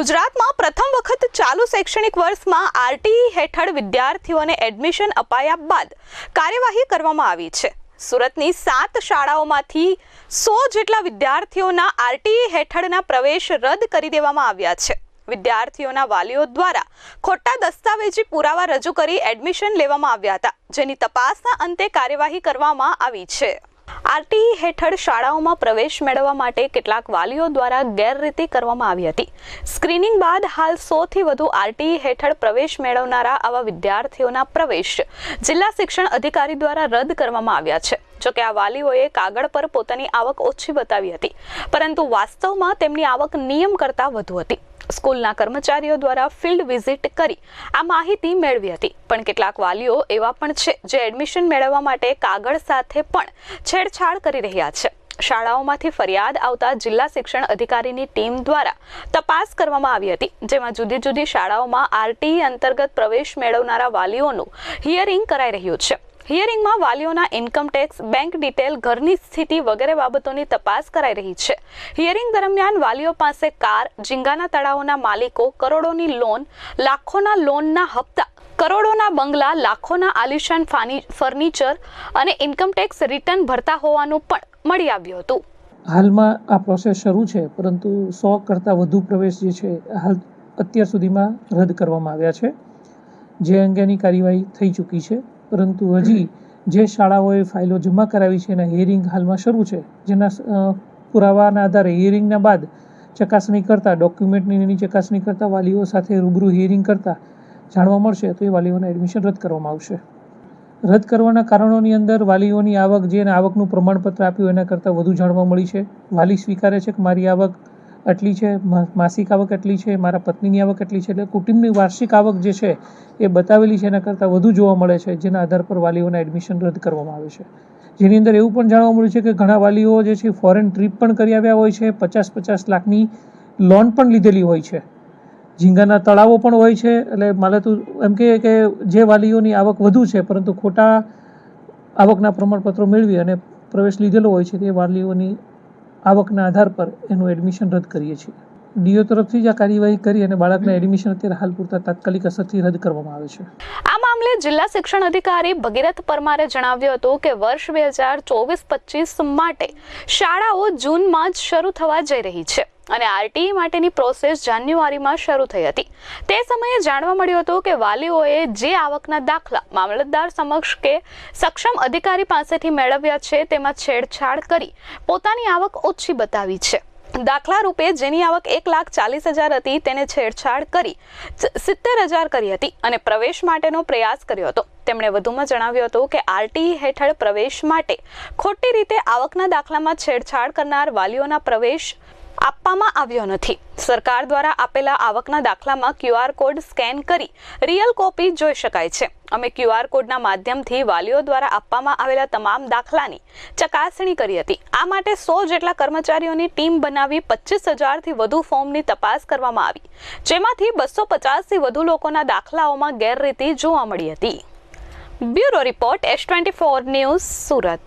ગુજરાતમાં પ્રથમ વખત ચાલુ શૈક્ષણિક વર્ષમાં આરટીઈ હેઠળ વિદ્યાર્થીઓને એડમિશન અપાયા બાદ કાર્યવાહી કરવામાં આવી છે. સુરતની સાત શાળાઓમાંથી સો જેટલા વિદ્યાર્થીઓના આરટીઈ હેઠળના પ્રવેશ રદ કરી દેવામાં આવ્યા છે. વિદ્યાર્થીઓના વાલીઓ દ્વારા ખોટા દસ્તાવેજી પુરાવા રજૂ કરી એડમિશન લેવામાં આવ્યા હતા, જેની તપાસના અંતે કાર્યવાહી કરવામાં આવી છે. આરટીઈ હેઠળ શાળાઓમાં પ્રવેશ મેળવવા માટે કેટલાક વાલીઓ દ્વારા ગેરરીતિ કરવામાં આવી હતી. સ્ક્રીનિંગ બાદ હાલ સોથી વધુ આરટીઈ હેઠળ પ્રવેશ મેળવનારા આવા વિદ્યાર્થીઓના પ્રવેશ જિલ્લા શિક્ષણ અધિકારી દ્વારા રદ કરવામાં આવ્યા છે. જોકે આ વાલીઓએ કાગળ પર પોતાની આવક ઓછી બતાવી હતી, પરંતુ વાસ્તવમાં તેમની આવક નિયમ કરતાં વધુ હતી. સ્કૂલના કર્મચારીઓ દ્વારા ફિલ્ડ વિઝિટ કરી આ માહિતી મેળવી હતી. પણ કેટલાક વાલીઓ એવા પણ છે જે એડમિશન મેળવવા માટે કાગળ સાથે પણ છેડછાડ કરી રહ્યા છે. શાળાઓમાંથી ફરિયાદ આવતા જિલ્લા શિક્ષણ અધિકારીની ટીમ દ્વારા તપાસ કરવામાં આવી હતી, જેમાં જુદી જુદી શાળાઓમાં આરટીઈ અંતર્ગત પ્રવેશ મેળવનારા વાલીઓનું હિયરિંગ કરાઈ રહ્યું છે. હિયરિંગમાં વાલીઓના ઇન્કમ ટેક્સ, બેંક ડિટેલ, ઘરની સ્થિતિ વગેરે બાબતોની તપાસ કરાઈ રહી છે. હિયરિંગ દરમિયાન વાલીઓ પાસે કાર ઝીંગાના તળાવોના માલિકો, કરોડોની લોન, લાખોના લોનના હપ્તા, કરોડોના બંગલા, લાખોના આલિશાન ફર્નિચર અને ઇન્કમ ટેક્સ રિટર્ન ભરતા હોવાનું પણ મળી આવ્યું હતું. હાલમાં આ પ્રોસેસ શરૂ છે, પરંતુ સો કરતાં વધુ પ્રવેશ જે છે, હાલ અત્યાર સુધીમાં રદ કરવામાં આવ્યા છે. જે અંગેની કાર્યવાહી થઈ ચૂકી છે. પરંતુ હજી જે શાળાઓએ ફાઇલો જમા કરાવી છે એના હિયરિંગ હાલમાં શરૂ છે, જેના પુરાવાના આધારે હિયરિંગના બાદ ચકાસણી કરતાં ડોક્યુમેન્ટની એની ચકાસણી કરતાં, વાલીઓ સાથે રૂબરૂ હિયરિંગ કરતાં જાણવા મળશે, તો એ વાલીઓને એડમિશન રદ કરવામાં આવશે. રદ કરવાના કારણોની અંદર વાલીઓની આવક જે આવકનું પ્રમાણપત્ર આપ્યું એના કરતાં વધુ જાણવા મળી છે. વાલી સ્વીકારે છે કે મારી આવક આટલી છે માસિક આવક એટલી છે, મારા પત્નીની આવક એટલી છે, એટલે કુટુંબની વાર્ષિક આવક જે છે એ બતાવેલી છે, એના કરતાં વધુ જોવા મળે છે, જેના આધાર પર વાલીઓના એડમિશન રદ કરવામાં આવે છે. જેની અંદર એવું પણ જાણવા મળ્યું છે કે ઘણા વાલીઓ જે છે ફોરેન ટ્રીપ પણ કરી આવ્યા હોય છે પચાસ પચાસ લાખની લોન પણ લીધેલી હોય છે. ઝીંગાના તળાવો પણ હોય છે, એટલે મારે તો એમ કહે કે જે વાલીઓની આવક વધુ છે, પરંતુ ખોટા આવકના પ્રમાણપત્રો મેળવી અને પ્રવેશ લીધેલો હોય છે, તે વાલીઓની આવકના આધાર પર એનું એડમિશન રદ કરીએ છીએ. ડીઓ તરફથી જ આ કાર્યવાહી કરી અને બાળકના એડમિશન અત્યારે હાલ પૂરતા તાત્કાલિક અસરથી રદ કરવામાં આવે છે. આ મામલે જિલ્લા શિક્ષણ અધિકારી ભગીરથ પરમારે જણાવ્યું હતું કે વર્ષ બે હજાર ચોવીસ પચીસ માટે શાળાઓ જૂનમાં જ શરૂ થવા જઈ રહી છે. અને આરટીઈ માટેની પ્રોસેસ જાન્યુઆરીમાં શરૂ થઈ હતી. તે સમયે જાણવા મળ્યું હતું કે વાલીઓએ જે આવકના દાખલા મામલતદાર સમક્ષ કે સક્ષમ અધિકારી પાસેથી મેળવ્યા છે તેમાં છેડછાડ કરી પોતાની આવક ઓછી બતાવી છે. દાખલા રૂપે જેની આવક એક લાખ ચાલીસ હજાર હતી તેને છેડછાડ કરી સિત્તેર હજાર કરી હતી અને પ્રવેશ માટેનો પ્રયાસ કર્યો હતો. તેમણે વધુમાં જણાવ્યું હતું કે આરટીઈ હેઠળ પ્રવેશ માટે ખોટી રીતે આવકના દાખલામાં છેડછાડ કરનાર વાલીઓના પ્રવેશ આપવામાં આવ્યો નથી. સરકાર દ્વારા આપેલા આવકના દાખલામાં ક્યુઆર કોડ સ્કેન કરી રિયલ કોપી જોઈ શકાય છે. અમે ક્યુઆર કોડના માધ્યમથી વાલીઓ દ્વારા આપવામાં આવેલા તમામ દાખલાની ચકાસણી કરી હતી. આ માટે સો જેટલા કર્મચારીઓની ટીમ બનાવી પચીસ હજારથી વધુ ફોર્મની તપાસ કરવામાં આવી. જેમાંથી બસો પચાસથી વધુ લોકોના દાખલાઓમાં ગેરરીતિ જોવા મળી હતી. Bureau report S twenty four news Surat.